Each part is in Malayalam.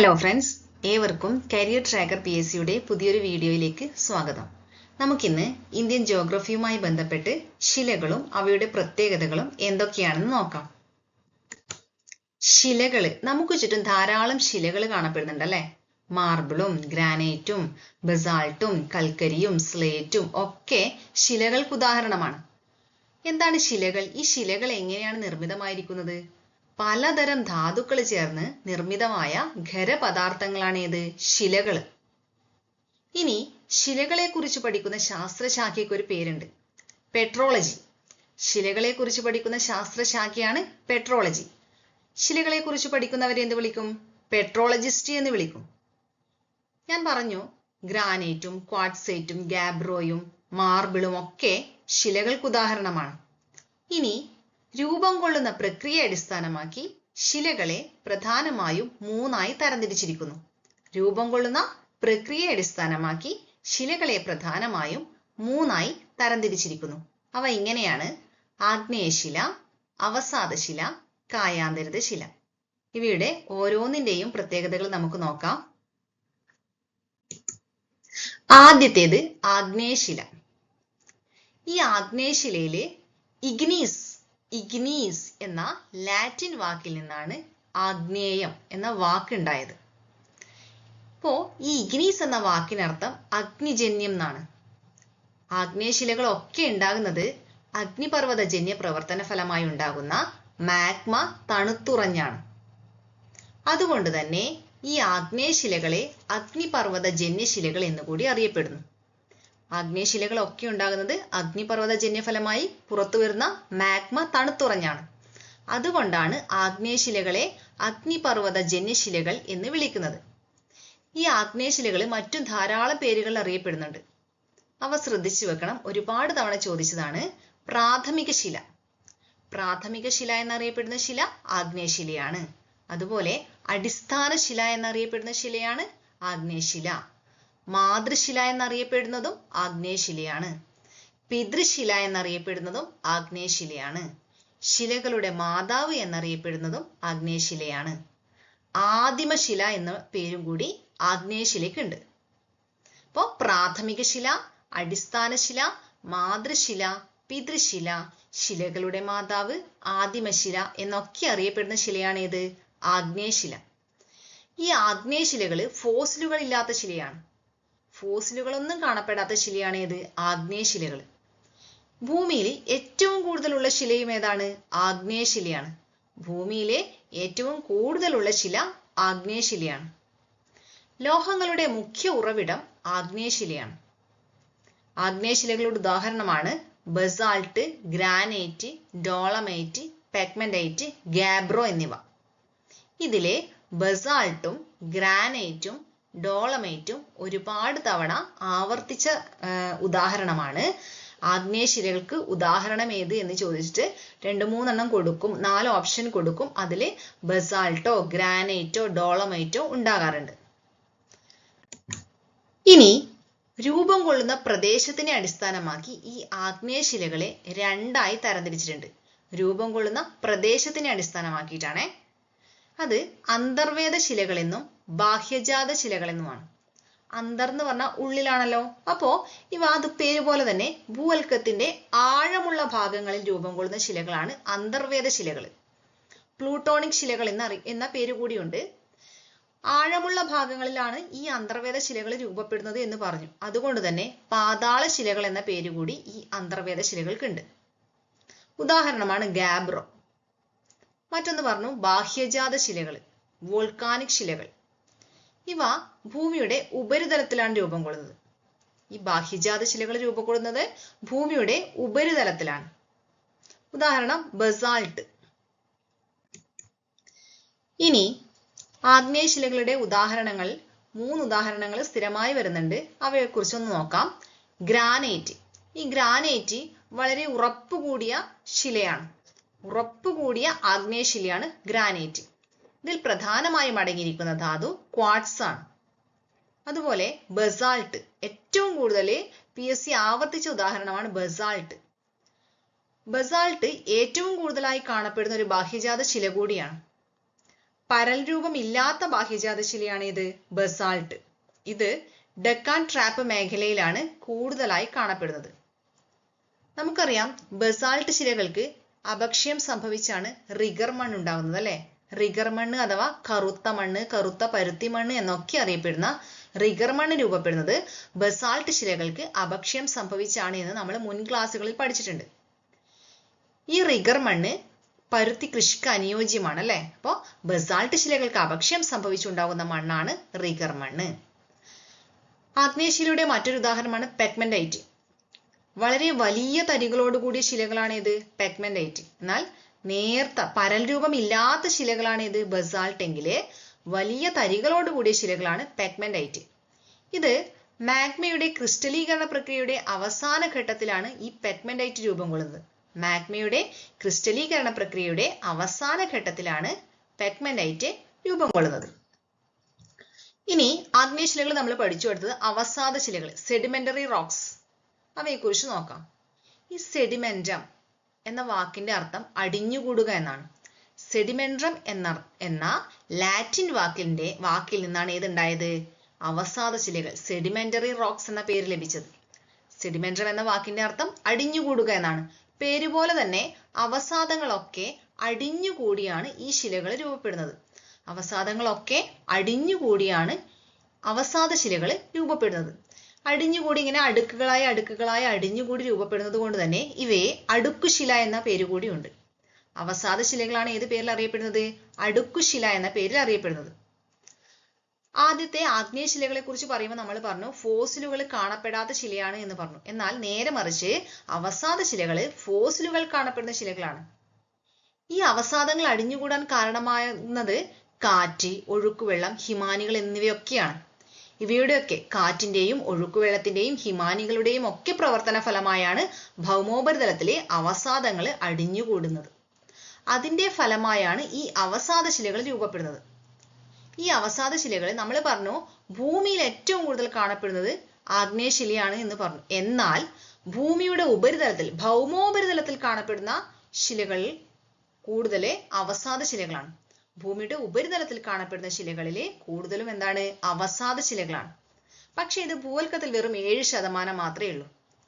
ഹലോ ഫ്രണ്ട്സ് ഏവർക്കും കരിയർ ട്രാക്കർ പി എസ് സിയുടെ പുതിയൊരു വീഡിയോയിലേക്ക് സ്വാഗതം. നമുക്കിന്ന് ഇന്ത്യൻ ജോഗ്രഫിയുമായി ബന്ധപ്പെട്ട് ശിലകളും അവയുടെ പ്രത്യേകതകളും എന്തൊക്കെയാണെന്ന് നോക്കാം. ശിലകൾ നമുക്ക് ചുറ്റും ധാരാളം ശിലകൾ കാണപ്പെടുന്നുണ്ട് അല്ലെ? മാർബിളും ഗ്രാനൈറ്റും ബസാൾട്ടും കൽക്കരിയും സ്ലേറ്റും ഒക്കെ ശിലകൾക്ക് ഉദാഹരണമാണ്. എന്താണ് ശിലകൾ? ഈ ശിലകൾ എങ്ങനെയാണ് നിർമ്മിതമായിരിക്കുന്നത്? പലതരം ധാതുക്കൾ ചേർന്ന് നിർമ്മിതമായ ഖരപദാർത്ഥങ്ങളാണ് ഏത് ശിലകൾ ഇനി ശിലകളെ കുറിച്ച് പഠിക്കുന്ന ശാസ്ത്രശാഖയ്ക്ക് ഒരു പേരുണ്ട്. പെട്രോളജി. ശിലകളെ കുറിച്ച് പഠിക്കുന്ന ശാസ്ത്രശാഖയാണ് പെട്രോളജി. ശിലകളെ കുറിച്ച് പഠിക്കുന്നവരെ എന്ത് വിളിക്കും? പെട്രോളജിസ്റ്റ് എന്ന് വിളിക്കും. ഞാൻ പറഞ്ഞു ഗ്രാനൈറ്റും ക്വാഡ്സൈറ്റും ഗാബ്രോയും മാർബിളും ഒക്കെ ശിലകൾക്ക് ഉദാഹരണമാണ് ഇനി രൂപം കൊള്ളുന്ന പ്രക്രിയ അടിസ്ഥാനമാക്കി ശിലകളെ പ്രധാനമായും മൂന്നായി തരംതിരിച്ചിരിക്കുന്നു. രൂപം കൊള്ളുന്ന പ്രക്രിയ അടിസ്ഥാനമാക്കി ശിലകളെ പ്രധാനമായും മൂന്നായി തരംതിരിച്ചിരിക്കുന്നു. അവ ഇങ്ങനെയാണ്. ആഗ്നേയശില അവസാദശില കായാന്തരിത ശില ഇവയുടെ ഓരോന്നിന്റെയും പ്രത്യേകതകൾ നമുക്ക് നോക്കാം. ആദ്യത്തേത് ആഗ്നേയശില. ഈ ആഗ്നേയശിലയിലെ ഇഗ്നീസ് ഇഗ്നീസ് എന്ന ലാറ്റിൻ വാക്കിൽ നിന്നാണ് ആഗ്നേയം എന്ന വാക്കുണ്ടായത്. ഇപ്പോ ഈ ഇഗ്നീസ് എന്ന വാക്കിനർത്ഥം അഗ്നിജന്യം എന്നാണ്. ആഗ്നേയശിലകളൊക്കെ ഉണ്ടാകുന്നത് അഗ്നിപർവതജന്യ പ്രവർത്തന ഫലമായി ഉണ്ടാകുന്ന മാഗ്മ തണുത്തുറഞ്ഞാണ്. അതുകൊണ്ട് തന്നെ ഈ ആഗ്നേയശിലകളെ അഗ്നിപർവതജന്യശിലകൾ എന്നുകൂടി അറിയപ്പെടുന്നു. ആഗ്നേയശിലകളൊക്കെ ഉണ്ടാകുന്നത് അഗ്നിപർവതജന്യ ഫലമായി പുറത്തു വരുന്ന മാഗ്മ തണുത്തുറഞ്ഞാണ്. അതുകൊണ്ടാണ് ആഗ്നേയശിലകളെ അഗ്നിപർവതജന്യ ശിലകൾ എന്ന് വിളിക്കുന്നത്. ഈ ആഗ്നേയശിലകൾ മറ്റു ധാരാളം പേരുകളിൽ അറിയപ്പെടുന്നുണ്ട്. അവ ശ്രദ്ധിച്ചു വെക്കണം. ഒരുപാട് തവണ ചോദിച്ചതാണ് പ്രാഥമിക ശില പ്രാഥമിക ശില എന്നറിയപ്പെടുന്ന ശില ആഗ്നേയശിലയാണ്. അതുപോലെ അടിസ്ഥാന ശില എന്നറിയപ്പെടുന്ന ശിലയാണ് ആഗ്നേയശില. മാതൃശില എന്നറിയപ്പെടുന്നതും ആഗ്നേയശിലയാണ്. പിതൃശില എന്നറിയപ്പെടുന്നതും ആഗ്നേയശിലയാണ്. ശിലകളുടെ മാതാവ് എന്നറിയപ്പെടുന്നതും ആഗ്നേയശിലയാണ്. ആദിമശില എന്ന പേരും കൂടി ആഗ്നേയശിലയ്ക്കുണ്ട്. അപ്പോൾ പ്രാഥമിക ശില അടിസ്ഥാന ശില മാതൃശില പിതൃശില ശിലകളുടെ മാതാവ് ആദിമശില എന്നൊക്കെ അറിയപ്പെടുന്ന ശിലയാണ് ഏത് ആഗ്നേയശില. ഈ ആഗ്നേയശിലകൾ ഫോസിലുകൾ ഇല്ലാത്ത ശിലയാണ്. ഫോസിലുകളൊന്നും കാണപ്പെടാത്ത ശിലയാണ് ഏത് ആഗ്നേയശിലകൾ ഭൂമിയിൽ ഏറ്റവും കൂടുതലുള്ള ശിലയും ഏതാണ്? ആഗ്നേയശിലയാണ് ഭൂമിയിലെ ഏറ്റവും കൂടുതലുള്ള ശില ആഗ്നേയശിലയാണ് ലോഹങ്ങളുടെ മുഖ്യ ഉറവിടം ആഗ്നേയശിലയാണ് ആഗ്നേയശിലകളുടെ ഉദാഹരണമാണ് basalt granite dolomite pegmatite gabbro എന്നിവ. ഇതിലെ ബസാൾട്ടും ഗ്രാനൈറ്റും ഡോളമൈറ്റും ഒരുപാട് തവണ ആവർത്തിച്ച ഉദാഹരണമാണ്. ആഗ്നേയശിലകൾക്ക് ഉദാഹരണം ഏത് എന്ന് ചോദിച്ചിട്ട് രണ്ട് മൂന്നെണ്ണം കൊടുക്കും നാല് ഓപ്ഷൻ കൊടുക്കും. അതിൽ ബസാൾട്ടോ ഗ്രാനൈറ്റോ ഡോളമൈറ്റോ ഉണ്ടാകാറുണ്ട്. ഇനി രൂപം കൊള്ളുന്ന പ്രദേശത്തിനെ അടിസ്ഥാനമാക്കി ഈ ആഗ്നേയശിലകളെ രണ്ടായി തരംതിരിച്ചിട്ടുണ്ട്. രൂപം കൊള്ളുന്ന പ്രദേശത്തിനെ അടിസ്ഥാനമാക്കിയിട്ടാണ്. അത് അന്തർവേദ ശിലകളെന്നും ബാഹ്യജാത ശിലകളെന്നുമാണ്. അന്തർ എന്ന് പറഞ്ഞാൽ ഉള്ളിലാണല്ലോ. അപ്പോ ഇവ അത് പേര് പോലെ തന്നെ ഭൂവൽക്കത്തിന്റെ ആഴമുള്ള ഭാഗങ്ങളിൽ രൂപം കൊള്ളുന്ന ശിലകളാണ് അന്തർവേദ ശിലകൾ പ്ലൂട്ടോണിക് ശിലകൾ എന്ന എന്ന പേര് കൂടിയുണ്ട്. ആഴമുള്ള ഭാഗങ്ങളിലാണ് ഈ അന്തർവേദ ശിലകൾ രൂപപ്പെടുന്നത് എന്ന് പറഞ്ഞു. അതുകൊണ്ട് തന്നെ പാതാള ശിലകൾ എന്ന പേര് കൂടി ഈ അന്തർവേദ ശിലകൾക്കുണ്ട്. ഉദാഹരണമാണ് ഗാബ്രോ. മറ്റൊന്ന് പറഞ്ഞു ബാഹ്യജാത ശിലകൾ വോൾക്കാനിക് ശിലകൾ. ഇവ ഭൂമിയുടെ ഉപരിതലത്തിലാണ് രൂപം കൊള്ളുന്നത്. ഈ ബാഹ്യജാത ശിലകൾ രൂപം കൊള്ളുന്നത് ഭൂമിയുടെ ഉപരിതലത്തിലാണ്. ഉദാഹരണം ബസാൾട്ട്. ഇനി ആഗ്നേയ ശിലകളുടെ ഉദാഹരണങ്ങൾ മൂന്ന് ഉദാഹരണങ്ങൾ സ്ഥിരമായി വരുന്നുണ്ട്. അവയെക്കുറിച്ച് ഒന്ന് നോക്കാം. ഗ്രാനൈറ്റ്. ഈ ഗ്രാനൈറ്റ് വളരെ ഉറപ്പ് കൂടിയ ശിലയാണ്. ഉറപ്പ് കൂടിയ ആഗ്നേയ ശിലയാണ് ഗ്രാനൈറ്റ്. ഇതിൽ പ്രധാനമായും അടങ്ങിയിരിക്കുന്ന ധാതു ക്വാഡ്സ് ആണ്. അതുപോലെ ബസാൾട്ട് ഏറ്റവും കൂടുതൽ പി എസ് സി ആവർത്തിച്ച ഉദാഹരണമാണ് ബസാൾട്ട് ബസാൾട്ട് ഏറ്റവും കൂടുതലായി കാണപ്പെടുന്ന ഒരു ബാഹ്യജാത ശില കൂടിയാണ്. പരൽ രൂപമില്ലാത്ത ബാഹ്യജാത ശിലയാണ് ഇത് ബസാൾട്ട് ഇത് ഡെക്കാൻ ട്രാപ്പ് മേഖലയിലാണ് കൂടുതലായി കാണപ്പെടുന്നത്. നമുക്കറിയാം ബസാൾട്ട് ശിലകൾക്ക് അപക്ഷയം സംഭവിച്ചാണ് റിഗർ മണ്ണ് ഉണ്ടാകുന്നത് അല്ലെ? റിഗർ മണ്ണ് അഥവാ കറുത്ത മണ്ണ് കറുത്ത പരുത്തി മണ്ണ് എന്നൊക്കെ അറിയപ്പെടുന്ന റിഗർ മണ്ണ് രൂപപ്പെടുന്നത് ബസാൾട്ട് ശിലകൾക്ക് അപക്ഷയം സംഭവിച്ചാണ് എന്ന് നമ്മൾ മുൻ ക്ലാസ്സുകളിൽ പഠിച്ചിട്ടുണ്ട്. ഈ റിഗർ മണ്ണ് പരുത്തി കൃഷിക്ക് അനുയോജ്യമാണ് അല്ലെ? അപ്പോൾ ബസാൾട്ട് ശിലകൾക്ക് അപക്ഷയം സംഭവിച്ചുണ്ടാകുന്ന മണ്ണാണ് റിഗർ മണ്ണ്. ആഗ്നേയശിലയുടെ മറ്റൊരു ഉദാഹരണമാണ് പെഗ്മെന്റൈറ്റ് വളരെ വലിയ തരികളോടുകൂടിയ ശിലകളാണ് ഇത് പെഗ്മെന്റൈറ്റ് എന്നാൽ നേർത്ത പരൽ രൂപമില്ലാത്ത ശിലകളാണ് ഇത് ബസാൾട്ട് എങ്കിൽ. വലിയ തരികളോട് കൂടിയ ശിലകളാണ് പെഗ്മെന്റൈറ്റ്. ഇത് മാഗ്മയുടെ ക്രിസ്റ്റലീകരണ പ്രക്രിയയുടെ അവസാന ഘട്ടത്തിലാണ് ഈ പെഗ്മെന്റൈറ്റ് രൂപം കൊള്ളുന്നത്. മാഗ്മയുടെ ക്രിസ്റ്റലീകരണ പ്രക്രിയയുടെ അവസാന ഘട്ടത്തിലാണ് പെഗ്മെന്റൈറ്റ് രൂപം കൊള്ളുന്നത്. ഇനി ആഗ്നേയശിലകൾ നമ്മൾ പഠിച്ചു കൊടുത്തത് അവസാദ ശിലകൾ സെഡിമെന്ററി റോക്സ് അവയെക്കുറിച്ച് നോക്കാം. ഈ സെഡിമെന്റം എന്ന വാക്കിന്റെ അർത്ഥം അടിഞ്ഞുകൂടുക എന്നാണ്. സെഡിമെൻട്രം എന്ന എന്ന ലാറ്റിൻ വാക്കിന്റെ വാക്കിൽ നിന്നാണ് ഏതുണ്ടായത് അവസാദ ശിലകൾ സെഡിമെന്ററി റോക്സ് എന്ന പേര് ലഭിച്ചത്. സെഡിമെൻട്രം എന്ന വാക്കിന്റെ അർത്ഥം അടിഞ്ഞുകൂടുക എന്നാണ്. പേരുപോലെ തന്നെ അവസാദങ്ങളൊക്കെ അടിഞ്ഞുകൂടിയാണ് ഈ ശിലകൾ രൂപപ്പെടുന്നത്. അവസാദങ്ങളൊക്കെ അടിഞ്ഞുകൂടിയാണ് അവസാദ ശിലകൾ രൂപപ്പെടുന്നത്. അടിഞ്ഞുകൂടി ഇങ്ങനെ അടുക്കുകളായി അടുക്കുകളായി അടിഞ്ഞുകൂടി രൂപപ്പെടുന്നത് കൊണ്ട് തന്നെ ഇവയെ അടുക്കുശില എന്ന പേര് കൂടിയുണ്ട്. അവസാദ ശിലകളാണ് ഏത് പേരിൽ അറിയപ്പെടുന്നത്? അടുക്കുശില എന്ന പേരിൽ അറിയപ്പെടുന്നത്. ആദ്യത്തെ ആഗ്നേയ ശിലകളെ കുറിച്ച് പറയുമ്പോൾ നമ്മൾ പറഞ്ഞു ഫോസിലുകൾ കാണപ്പെടാത്ത ശിലയാണ് എന്ന് പറഞ്ഞു. എന്നാൽ നേരെ മറിച്ച് അവസാദ ശിലകൾ ഫോസിലുകൾ കാണപ്പെടുന്ന ശിലകളാണ്. ഈ അവസാദങ്ങൾ അടിഞ്ഞുകൂടാൻ കാരണമാകുന്നത് കാറ്റ് ഒഴുക്കുവെള്ളം ഹിമാനികൾ എന്നിവയൊക്കെയാണ്. ഇവയുടെയൊക്കെ കാറ്റിന്റെയും ഒഴുക്കുവെള്ളത്തിന്റെയും ഹിമാനികളുടെയും ഒക്കെ പ്രവർത്തന ഫലമായാണ് ഭൗമോപരിതലത്തിലെ അവസാദങ്ങൾ അടിഞ്ഞുകൂടുന്നത്. അതിന്റെ ഫലമായാണ് ഈ അവസാദ ശിലകൾ രൂപപ്പെടുന്നത്. ഈ അവസാദ ശിലകൾ നമ്മൾ പറഞ്ഞു ഭൂമിയിൽ ഏറ്റവും കൂടുതൽ കാണപ്പെടുന്നത് ആഗ്നേയശിലയാണ് എന്ന് പറഞ്ഞു. എന്നാൽ ഭൂമിയുടെ ഉപരിതലത്തിൽ ഭൗമോപരിതലത്തിൽ കാണപ്പെടുന്ന ശിലകളിൽ കൂടുതൽ അവസാദ ശിലകളാണ് ഭൂമിയുടെ ഉപരിതലത്തിൽ കാണപ്പെടുന്ന ശിലകളിലെ കൂടുതലും എന്താണ്? അവസാദ ശിലകളാണ്. പക്ഷെ ഇത് ഭൂവൽക്കത്തിൽ വെറും ഏഴ് ശതമാനം മാത്രമേ ഉള്ളൂ.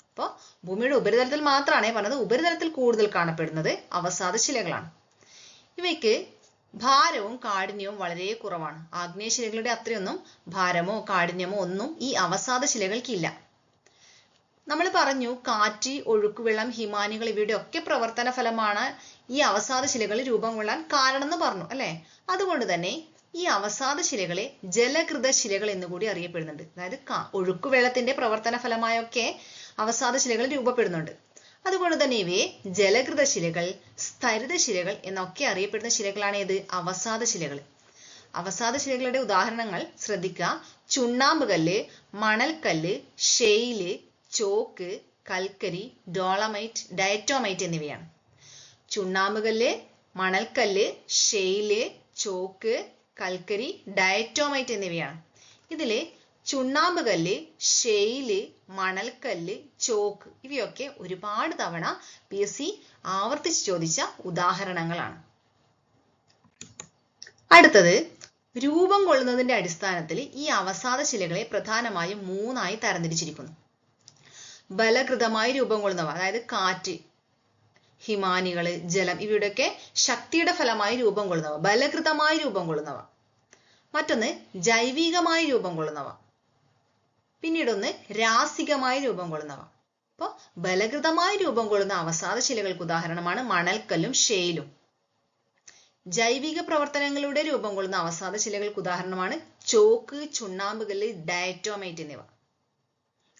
അപ്പോൾ ഭൂമിയുടെ ഉപരിതലത്തിൽ മാത്രമാണ് പറഞ്ഞത്. ഉപരിതലത്തിൽ കൂടുതൽ കാണപ്പെടുന്നത് അവസാദ ശിലകളാണ്. ഇവയ്ക്ക് ഭാരവും കാഠിന്യവും വളരെ കുറവാണ്. ആഗ്നേയ ശിലകളുടെ അത്രയൊന്നും ഭാരമോ കാഠിന്യമോ ഒന്നും ഈ അവസാദ ശിലകൾക്കില്ല. നമ്മൾ പറഞ്ഞു കാറ്റ് ഒഴുക്കുവെള്ളം ഹിമാനികൾ ഇവയുടെ ഒക്കെ പ്രവർത്തന ഫലമാണ് ഈ അവസാദ ശിലകൾ രൂപം കൊള്ളാൻ കാരണം എന്ന് പറഞ്ഞു അല്ലെ? അതുകൊണ്ട് തന്നെ ഈ അവസാദ ശിലകളെ ജലകൃത ശിലകൾ എന്നുകൂടി അറിയപ്പെടുന്നുണ്ട്. അതായത് ഒഴുക്കുവെള്ളത്തിന്റെ പ്രവർത്തന ഫലമായൊക്കെ അവസാദ ശിലകൾ രൂപപ്പെടുന്നുണ്ട്. അതുകൊണ്ട് തന്നെ ഇവയെ ജലകൃത ശിലകൾ സ്ഥരിത ശിലകൾ എന്നൊക്കെ അറിയപ്പെടുന്ന ശിലകളാണ് ഏത്? അവസാദ ശിലകൾ. അവസാദ ശിലകളുടെ ഉദാഹരണങ്ങൾ ശ്രദ്ധിക്കുക. ചുണ്ണാമ്പ് ചുണ്ണാമ്പുകല്ല് മണൽക്കല്ല് ഷെയിൽ ചോക്ക് കൽക്കരി ഡോളമൈറ്റ് ഡയറ്റോമൈറ്റ് എന്നിവയാണ്. ചുണ്ണാമ്പുകല്ല് മണൽക്കല്ല് ഷെയിൽ ചോക്ക് കൽക്കരി ഡയറ്റോമൈറ്റ് എന്നിവയാണ്. ഇതിൽ ചുണ്ണാമ്പുകല്ല് ഷെയിൽ മണൽക്കല്ല് ചോക്ക് ഇവയൊക്കെ ഒരുപാട് തവണ പി എസ് സി ആവർത്തിച്ച് ചോദിച്ച ഉദാഹരണങ്ങളാണ്. അടുത്തത് രൂപം കൊള്ളുന്നതിന്റെ അടിസ്ഥാനത്തിൽ ഈ അവസാദ ശിലകളെ പ്രധാനമായും മൂന്നായി തരംതിരിച്ചിരിക്കുന്നു. ബലകൃതമായി രൂപം കൊള്ളുന്നവ. അതായത് കാറ്റ് ഹിമാനികൾ ജലം ഇവയുടെയൊക്കെ ശക്തിയുടെ ഫലമായി രൂപം കൊള്ളുന്നവ. ബലകൃതമായി രൂപം കൊള്ളുന്നവ. മറ്റൊന്ന് ജൈവികമായി രൂപം കൊള്ളുന്നവ. പിന്നീടൊന്ന് രാസികമായി രൂപം കൊള്ളുന്നവ. അപ്പോൾ ബലകൃതമായി രൂപം കൊള്ളുന്ന അവസാദ ശിലകൾക്ക് ഉദാഹരണമാണ് മണൽക്കല്ലും ഷെയിലും ജൈവിക പ്രവർത്തനങ്ങളുടെ രൂപം കൊള്ളുന്ന അവസാദ ശിലകൾക്ക് ഉദാഹരണമാണ് ചോക്ക് ചുണ്ണാമ്പുകല്ല് ഡയറ്റോമൈറ്റ് എന്നിവ.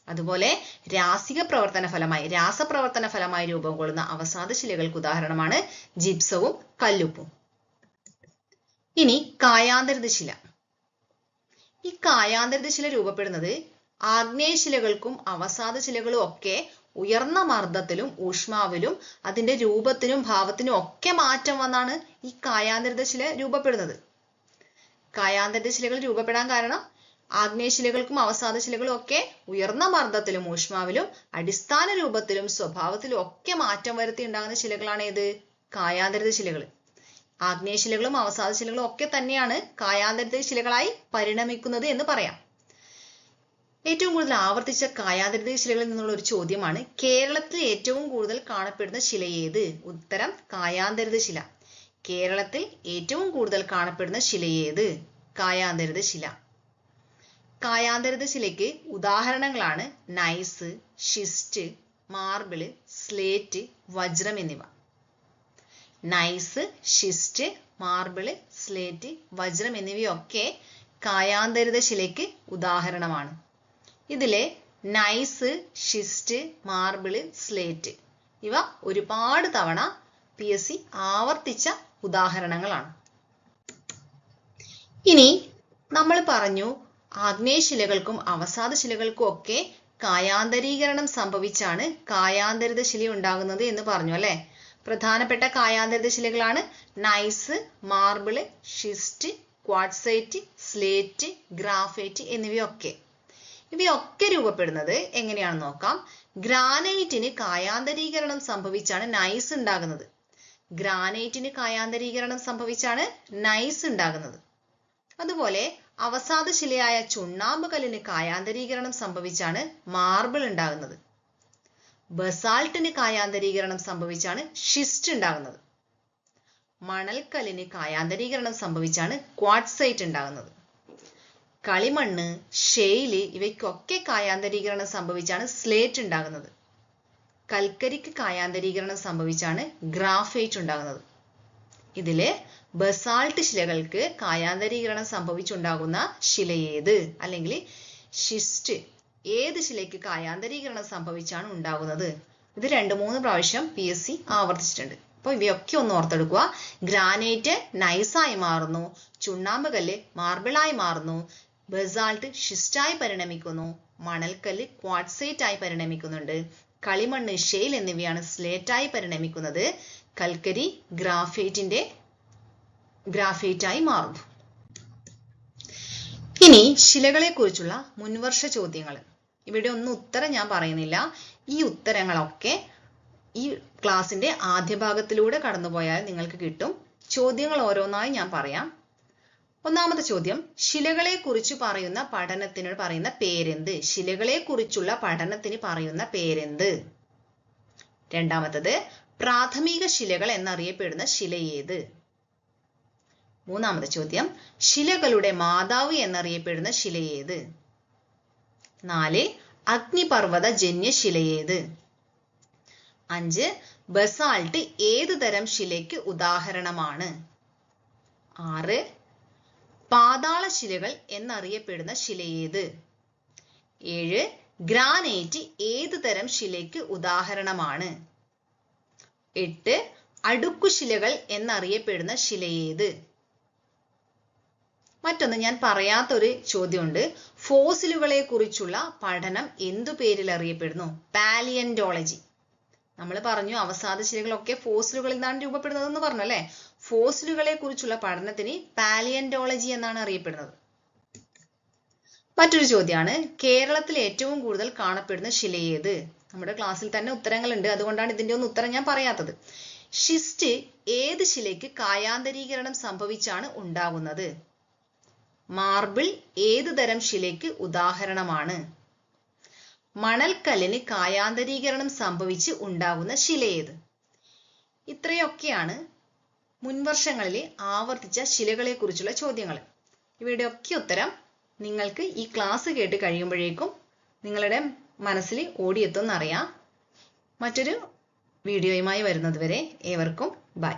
അതുപോലെ രാസിക പ്രവർത്തന ഫലമായി രാസപ്രവർത്തന ഫലമായി രൂപം കൊള്ളുന്ന അവസാദ ശിലകൾക്ക് ഉദാഹരണമാണ് ജിപ്സവും കല്ലുപ്പും. ഇനി കായാന്തരിത ശില. ഈ കായാന്തരിത ശില രൂപപ്പെടുന്നത് ആഗ്നേയ ശിലകൾക്കും അവസാദ ശിലകളും ഒക്കെ ഉയർന്ന മർദ്ദത്തിലും ഊഷ്മാവിലും അതിന്റെ രൂപത്തിനും ഭാവത്തിനും ഒക്കെ മാറ്റം വന്നാണ് ഈ കായാന്തരിത ശില രൂപപ്പെടുന്നത്. കായാന്തരിത ശിലകൾ രൂപപ്പെടാൻ കാരണം ആഗ്നേയശിലകൾക്കും അവസാദ ശിലകളും ഒക്കെ ഉയർന്ന മർദ്ദത്തിലും ഊഷ്മാവിലും അടിസ്ഥാന രൂപത്തിലും സ്വഭാവത്തിലും ഒക്കെ മാറ്റം വരുത്തി ഉണ്ടാകുന്ന ശിലകളാണ് ഏത്? കായാന്തരിത ശിലകൾ ആഗ്നേയശിലകളും അവസാദ ശിലകളും ഒക്കെ തന്നെയാണ് കായാന്തരിത ശിലകളായി പരിണമിക്കുന്നത് എന്ന് പറയാം. ഏറ്റവും കൂടുതൽ ആവർത്തിച്ച കായാന്തരിത ശിലകളിൽ നിന്നുള്ള ഒരു ചോദ്യമാണ് കേരളത്തിൽ ഏറ്റവും കൂടുതൽ കാണപ്പെടുന്ന ശില ഏത്? ഉത്തരം കായാന്തരിത ശില. കേരളത്തിൽ ഏറ്റവും കൂടുതൽ കാണപ്പെടുന്ന ശില ഏത്? കായാന്തരിത ശില. കായാന്തരിത ശിലയ്ക്ക് ഉദാഹരണങ്ങളാണ് നൈസ് ഷിസ്റ്റ് മാർബിൾ സ്ലേറ്റ് വജ്രം എന്നിവ. നൈസ് ഷിസ്റ്റ് മാർബിൾ സ്ലേറ്റ് വജ്രം എന്നിവയൊക്കെ കായാന്തരിത ശിലയ്ക്ക് ഉദാഹരണമാണ്. ഇതിലെ നൈസ് ഷിസ്റ്റ് മാർബിൾ സ്ലേറ്റ് ഇവ ഒരുപാട് തവണ പി എസ് സി ആവർത്തിച്ച ഉദാഹരണങ്ങളാണ്. ഇനി നമ്മൾ പറഞ്ഞു ആഗ്നേയശിലകൾക്കും അവസാദ ശിലകൾക്കും ഒക്കെ കായാന്തരീകരണം സംഭവിച്ചാണ് കായാന്തരിത ശില ഉണ്ടാകുന്നത് എന്ന് പറഞ്ഞു അല്ലെ? പ്രധാനപ്പെട്ട കായാന്തരിത ശിലകളാണ് gneiss marble schist quartzite slate graphite എന്നിവയൊക്കെ. ഇവയൊക്കെ രൂപപ്പെടുന്നത് എങ്ങനെയാണെന്ന് നോക്കാം. ഗ്രാനൈറ്റിന് കായാന്തരീകരണം സംഭവിച്ചാണ് നൈസ് ഉണ്ടാകുന്നത്. ഗ്രാനൈറ്റിന് കായാന്തരീകരണം സംഭവിച്ചാണ് നൈസ് ഉണ്ടാകുന്നത്. അതുപോലെ അവസാദ ശിലയായ ചുണ്ണാമ്പ് കല്ലിന് കായാന്തരീകരണം സംഭവിച്ചാണ് മാർബിൾ ഉണ്ടാകുന്നത്. ബസാൾട്ടിന് കായാന്തരീകരണം സംഭവിച്ചാണ് ഷിസ്റ്റ് ഉണ്ടാകുന്നത്. മണൽക്കല്ലിന് കായാന്തരീകരണം സംഭവിച്ചാണ് ക്വാഡ്സൈറ്റ് ഉണ്ടാകുന്നത്. കളിമണ്ണ് ഷെയിൽ ഇവയ്ക്കൊക്കെ കായാന്തരീകരണം സംഭവിച്ചാണ് സ്ലേറ്റ് ഉണ്ടാകുന്നത്. കൽക്കരിക്ക് കായാന്തരീകരണം സംഭവിച്ചാണ് ഗ്രാഫൈറ്റ് ഉണ്ടാകുന്നത്. ഇതിൽ ബസാൾട്ട് ശിലകൾക്ക് കായാന്തരീകരണം സംഭവിച്ചുണ്ടാകുന്ന ശില ഏത്? അല്ലെങ്കിൽ ഷിസ്റ്റ് ഏത് ശിലയ്ക്ക് കായാന്തരീകരണം സംഭവിച്ചാണ് ഉണ്ടാകുന്നത്? ഇത് രണ്ട് മൂന്ന് പ്രാവശ്യം പി എസ് സി ആവർത്തിച്ചിട്ടുണ്ട്. അപ്പോൾ ഇവയൊക്കെ ഒന്ന് ഓർത്തെടുക്കുക. ഗ്രാനൈറ്റ് നൈസായി മാറുന്നു. ചുണ്ണാമ്പ് കല്ല് മാർബിളായി മാറുന്നു. ബസാൾട്ട് ഷിസ്റ്റായി പരിണമിക്കുന്നു. മണൽക്കല്ല് ക്വാഡ്സൈറ്റ് ആയി പരിണമിക്കുന്നുണ്ട്. കളിമണ്ണ് ഷെയിൽ എന്നിവയാണ് സ്ലേറ്റായി പരിണമിക്കുന്നത്. കൽക്കരി ഗ്രാഫൈറ്റിന്റെ ഗ്രാഫൈറ്റായി മാറും ഇനി ശിലകളെ കുറിച്ചുള്ള മുൻവർഷ ചോദ്യങ്ങൾ. ഇവിടെ ഒന്നും ഉത്തരം ഞാൻ പറയുന്നില്ല. ഈ ഉത്തരങ്ങളൊക്കെ ഈ ക്ലാസ്സിന്റെ ആദ്യ ഭാഗത്തിലൂടെ കടന്നുപോയാൽ നിങ്ങൾക്ക് കിട്ടും. ചോദ്യങ്ങൾ ഓരോന്നായി ഞാൻ പറയാം. ഒന്നാമത്തെ ചോദ്യം ശിലകളെ കുറിച്ച് പറയുന്ന പഠനത്തിന് പറയുന്ന പേരെന്ത്? ശിലകളെ കുറിച്ചുള്ള പഠനത്തിന് പറയുന്ന പേരെന്ത്? രണ്ടാമത്തത് പ്രാഥമിക ശിലകൾ എന്നറിയപ്പെടുന്ന ശില ഏത്? മൂന്നാമത്തെ ചോദ്യം. ശിലകളുടെ മാതാവ് എന്നറിയപ്പെടുന്ന ശില ഏത്? നാല്. അഗ്നിപർവത ജന്യ ശില ഏത്? അഞ്ച്. ബസാൾട്ട് ഏത് തരം ശിലയ്ക്ക് ഉദാഹരണമാണ്? ആറ്. പാതാള ശിലകൾ എന്നറിയപ്പെടുന്ന ശില ഏത്? ഏഴ്. ഗ്രാനൈറ്റ് ഏത് തരം ശിലയ്ക്ക് ഉദാഹരണമാണ്? എട്ട് അടുക്കുശിലകൾ എന്നറിയപ്പെടുന്ന ശില ഏത്? മറ്റൊന്ന് ഞാൻ പറയാത്തൊരു ചോദ്യമുണ്ട്. ഫോസിലുകളെ കുറിച്ചുള്ള പഠനം എന്തു പേരിൽ അറിയപ്പെടുന്നു? പാലിയന്റോളജി നമ്മൾ പറഞ്ഞു അവസാദ ശിലകളൊക്കെ ഫോസിലുകളിൽ നിന്നാണ് രൂപപ്പെടുന്നതെന്ന് പറഞ്ഞു അല്ലെ? ഫോസിലുകളെ കുറിച്ചുള്ള പഠനത്തിന് പാലിയന്റോളജി എന്നാണ് അറിയപ്പെടുന്നത്. മറ്റൊരു ചോദ്യമാണ് കേരളത്തിൽ ഏറ്റവും കൂടുതൽ കാണപ്പെടുന്ന ശില ഏത്? നമ്മുടെ ക്ലാസ്സിൽ തന്നെ ഉത്തരങ്ങളുണ്ട്. അതുകൊണ്ടാണ് ഇതിന്റെ ഒന്നും ഉത്തരം ഞാൻ പറയാത്തത്. ഷിസ്റ്റ് ഏത് ശിലയ്ക്ക് കായാന്തരീകരണം സംഭവിച്ചാണ് ഉണ്ടാകുന്നത്? മാർബിൾ ഏത് തരം ശിലയ്ക്ക് ഉദാഹരണമാണ്? മണൽക്കല്ലിന് കായാന്തരീകരണം സംഭവിച്ച് ഉണ്ടാകുന്ന ശില ഏത്? ഇത്രയൊക്കെയാണ് മുൻവർഷങ്ങളിൽ ആവർത്തിച്ച ശിലകളെ കുറിച്ചുള്ള ചോദ്യങ്ങൾ. ഇവയുടെ ഒക്കെ ഉത്തരം നിങ്ങൾക്ക് ഈ ക്ലാസ് കേട്ട് കഴിയുമ്പോഴേക്കും നിങ്ങളുടെ മനസ്സിൽ ഓടിയെത്തുമെന്നറിയാം മറ്റൊരു വീഡിയോയുമായി വരുന്നതുവരെ ഏവർക്കും ബൈ